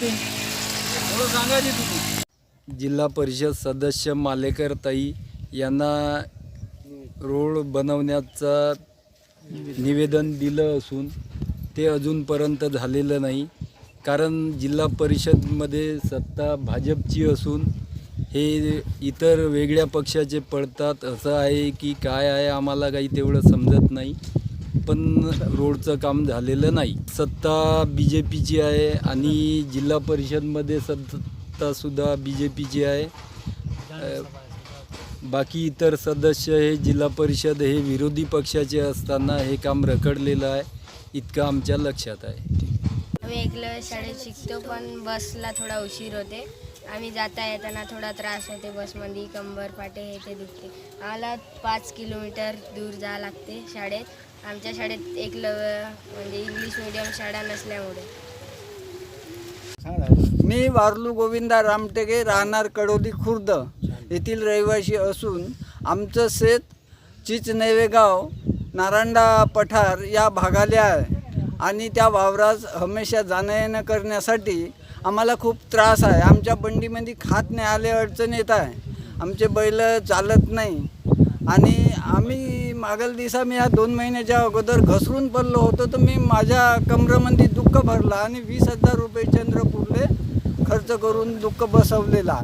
सांगायची तुम्ही. जिल्हा परिषद सदस्य मालेकर ताई यांना रोड बनवण्याचा निवेदन दिलं असून ते अजूनपर्यंत झालेलं नाही. कारण जिल्हा परिषदमध्ये सत्ता भाजपची असून हे इतर वेगळ्या पक्षाचे पडतात. असं आहे की काय आहे आम्हाला काही तेवढं समजत नाही. पण रोडचं काम झालेलं नाही. सत्ता बी जे पीची आहे आणि जिल्हा परिषदमध्ये सत्तासुद्धा बी जे पीची आहे बाकी इतर सदस्य हे जिल्हा परिषद हे विरोधी पक्षाचे असताना हे काम रखडलेलं आहे. इतकं आमच्या लक्षात आहे. आम्ही एकलं शाळेत शिकतो पण बसला थोडा उशीर होते. आम्ही जाता येताना थोडा त्रास होते बसमध्ये कंबर पाटे हे ते दुखते. आम्हाला पाच किलोमीटर दूर जावं लागते शाळेत. आमच्या शाळेत एकलं म्हणजे इंग्लिश मिडियम शाळा नसल्यामुळे. मी वारलू गोविंदा रामटेके राहणार कडोली खुर्द येथील रहिवासी असून आमचं शेत चिचनेवे गाव नारांडा पठार या भागाला आहे. आणि त्या वावरात हमेशा जाणं येणं करण्यासाठी आम्हाला खूप त्रास आहे. आमच्या बंडीमध्ये खात नाही आले अडचण येत आहे. आमचे बैल चालत नाही. आणि आम्ही मागल दिवसा मी ह्या दोन महिन्याच्या अगोदर घसरून पडलो होतो तर मी माझ्या कमरेमध्ये दुःख भरला आणि वीस हजार रुपये चंद्रपूरले खर्च करून दुःख बसवलेला